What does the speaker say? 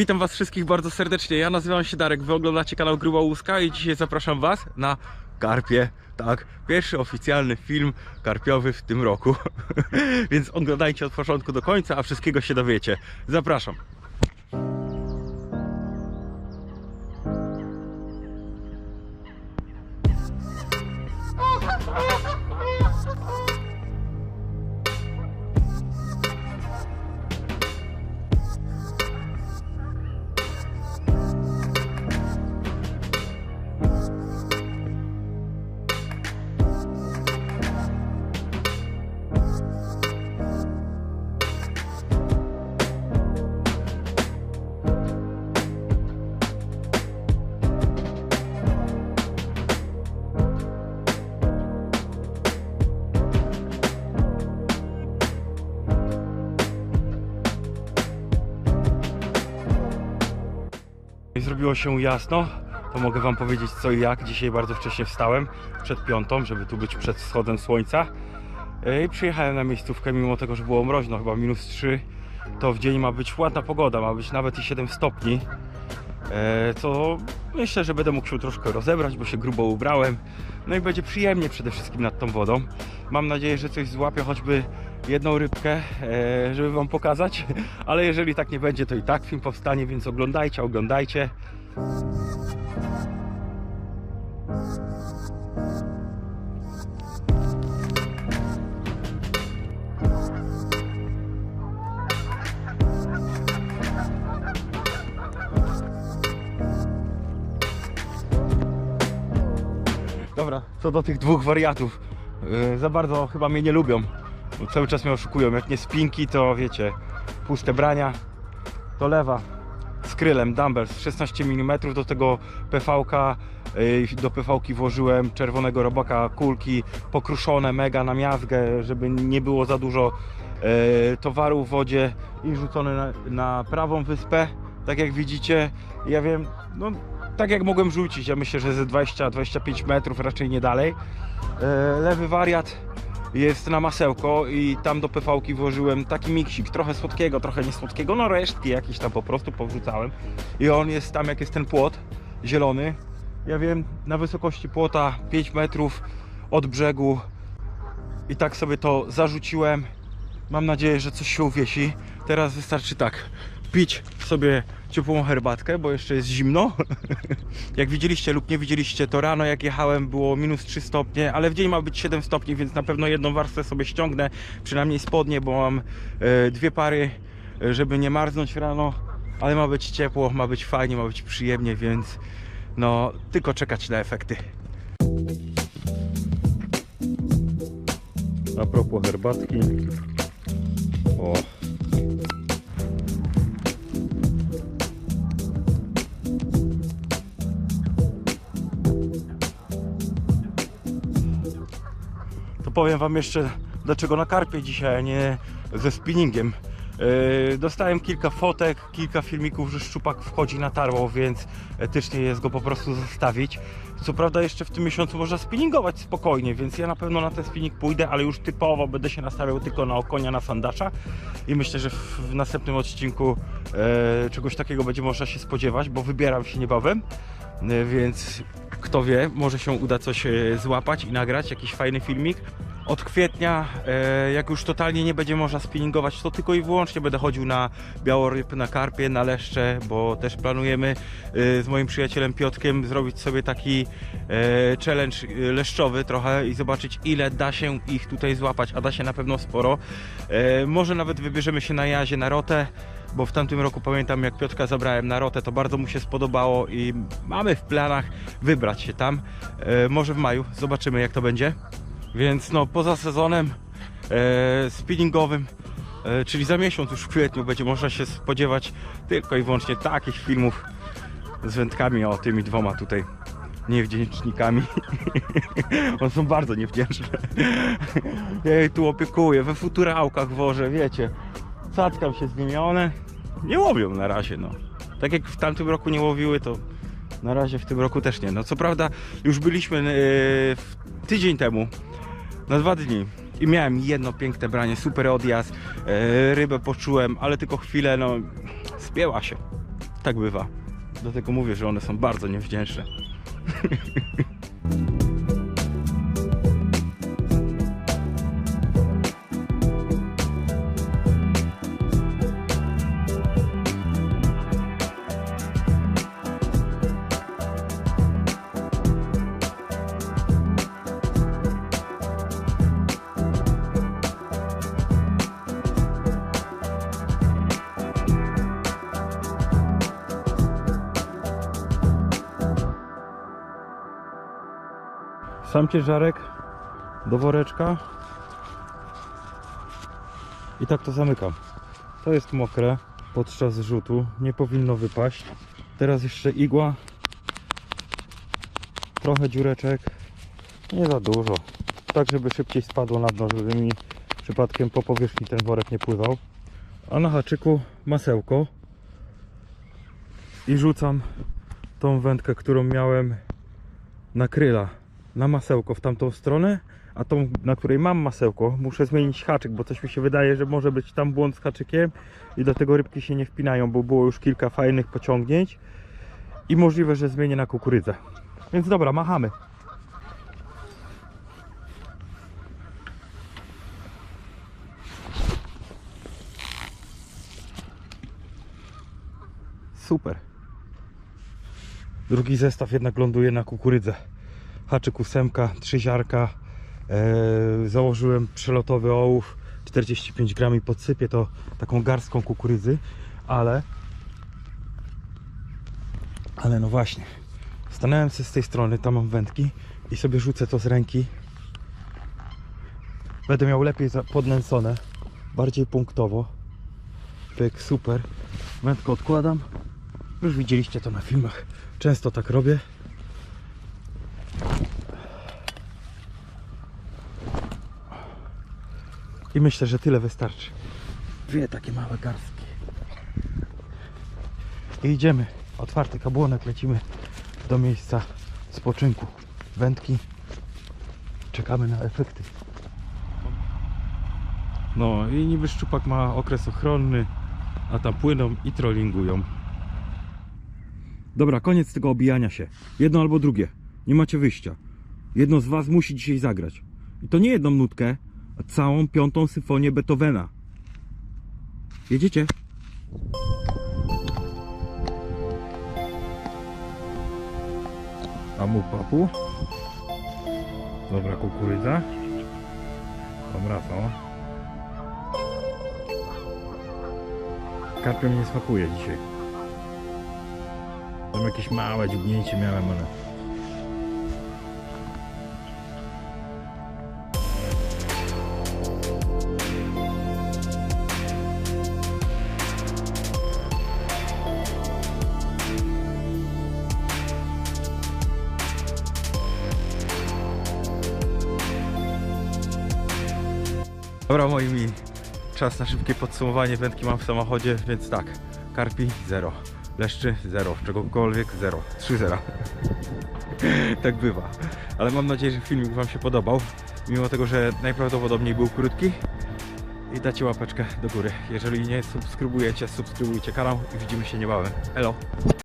Witam Was wszystkich bardzo serdecznie. Ja nazywam się Darek, Wy oglądacie kanał Gruba Łuska i dzisiaj zapraszam Was na Karpie. Tak, pierwszy oficjalny film karpiowy w tym roku. Więc oglądajcie od początku do końca, a wszystkiego się dowiecie. Zapraszam. Zrobiło się jasno, to mogę Wam powiedzieć co i jak. Dzisiaj bardzo wcześnie wstałem, przed piątą, żeby tu być przed wschodem słońca. E, I przyjechałem na miejscówkę, mimo tego, że było mroźno, chyba minus 3, to w dzień ma być ładna pogoda, ma być nawet i 7 stopni. E, Co myślę, że będę mógł się troszkę rozebrać, bo się grubo ubrałem. No i będzie przyjemnie przede wszystkim nad tą wodą. Mam nadzieję, że coś złapię, choćby jedną rybkę, e, żeby Wam pokazać. Ale jeżeli tak nie będzie, to i tak film powstanie, więc oglądajcie, oglądajcie. Dobra, co do tych dwóch wariatów. Yy, za bardzo chyba mnie nie lubią. Cały czas mnie oszukują. Jak nie spinki, to wiecie, puste brania. To lewa z krylem, dumbbells 16 mm do tego PV-ka. yy, Do PV-ki włożyłem czerwonego robaka, kulki pokruszone mega na miazgę, żeby nie było za dużo yy, towaru w wodzie i rzucone na, na prawą wyspę. Tak jak widzicie, ja wiem, no tak jak mogłem rzucić, ja myślę, że ze 20-25 metrów, raczej nie dalej. E, Lewy wariat jest na masełko i tam do PV-ki włożyłem taki miksik, trochę słodkiego, trochę niesłodkiego, no resztki jakieś tam po prostu powrzucałem. I on jest tam, jak jest ten płot zielony. Ja wiem, na wysokości płota 5 metrów od brzegu i tak sobie to zarzuciłem. Mam nadzieję, że coś się uwiesi. Teraz wystarczy tak, pić sobie ciepłą herbatkę, bo jeszcze jest zimno. jak widzieliście lub nie widzieliście, to rano jak jechałem było minus 3 stopnie, ale w dzień ma być 7 stopni, więc na pewno jedną warstwę sobie ściągnę, przynajmniej spodnie, bo mam e, dwie pary, e, żeby nie marznąć rano, ale ma być ciepło, ma być fajnie, ma być przyjemnie, więc no tylko czekać na efekty. A propos herbatki. O. To powiem Wam jeszcze, dlaczego na karpie dzisiaj, a nie ze spinningiem. Yy, Dostałem kilka fotek, kilka filmików, że szczupak wchodzi na tarło, więc etycznie jest go po prostu zostawić. Co prawda jeszcze w tym miesiącu można spinningować spokojnie, więc ja na pewno na ten spinning pójdę, ale już typowo będę się nastawiał tylko na okonia, na sandacza i myślę, że w, następnym odcinku e, czegoś takiego będzie można się spodziewać, bo wybieram się niebawem, e, więc kto wie, może się uda coś e, złapać i nagrać, jakiś fajny filmik. Od kwietnia, e, jak już totalnie nie będzie można spinningować, to tylko i wyłącznie będę chodził na białoryb, na karpie, na leszcze, bo też planujemy e, z moim przyjacielem Piotkiem zrobić sobie taki e, challenge leszczowy trochę i zobaczyć ile da się ich tutaj złapać, a da się na pewno sporo. Może nawet wybierzemy się na jazie na rotę, bo w tamtym roku pamiętam jak Piotka zabrałem na rotę, to bardzo mu się spodobało i mamy w planach wybrać się tam. Może w maju, zobaczymy jak to będzie. Więc no poza sezonem e, spinningowym, e, czyli za miesiąc już w kwietniu będzie można się spodziewać tylko i wyłącznie takich filmów z wędkami, o tymi dwoma tutaj niewdzięcznikami. One są bardzo niewdzięczne. Ja jej tu opiekuję, we futurałkach wożę, wiecie. Cackam się z nimi, one nie łowią na razie, no. Tak jak w tamtym roku nie łowiły, to na razie w tym roku też nie. No co prawda już byliśmy w tydzień temu na dwa dni i miałem jedno piękne branie, super odjazd, e, rybę poczułem, ale tylko chwilę, no spięła się. Tak bywa. Dlatego mówię, że one są bardzo niewdzięczne. Sam ciężarek do woreczka. I tak to zamykam. To jest mokre podczas zrzutu, nie powinno wypaść. Teraz jeszcze igła, trochę dziureczek, nie za dużo, tak żeby szybciej spadło na dno, żeby mi przypadkiem po powierzchni ten worek nie pływał. A na haczyku masełko. I rzucam tą wędkę, którą miałem na kryla na masełko w tamtą stronę, a tą, na której mam masełko, muszę zmienić haczyk, bo coś mi się wydaje, że może być tam błąd z haczykiem i dlatego rybki się nie wpinają, bo było już kilka fajnych pociągnięć i możliwe, że zmienię na kukurydzę. Więc dobra, machamy. Super. Drugi zestaw jednak ląduje na kukurydzę haczyk ósemka, trzy ziarka. E, założyłem przelotowy ołów 45 gram i podsypię to taką garstką kukurydzy, ale ale no właśnie. Stanąłem sobie z tej strony, tam mam wędki i sobie rzucę to z ręki. Będę miał lepiej podnęcone bardziej punktowo. Pyk, super. Wędkę odkładam. Już widzieliście to na filmach. Często tak robię I myślę, że tyle wystarczy. Dwie takie małe garstki. I idziemy. Otwarty kabłonek, lecimy do miejsca spoczynku. Wędki. Czekamy na efekty. No i niby szczupak ma okres ochronny, a tam płyną i trollingują. Dobra, koniec tego obijania się. Jedno albo drugie. Nie macie wyjścia. Jedno z was musi dzisiaj zagrać. I to nie jedną nutkę, całą piątą symfonię Beethovena. Jedziecie? Amu papu. Dobra kukurydza. Dobra to. Karpią nie smakuje dzisiaj. Tam jakieś małe dziubnięcie miałem, ale... Dobra moi mili, czas na szybkie podsumowanie wędki mam w samochodzie, więc tak, karpi 0, leszczy 0, czegokolwiek 0, 3 zera. tak bywa. Ale mam nadzieję, że filmik wam się podobał, mimo tego, że najprawdopodobniej był krótki. I dacie łapeczkę do góry. Jeżeli nie subskrybujecie, subskrybujcie kanał i widzimy się niebawem. Elo!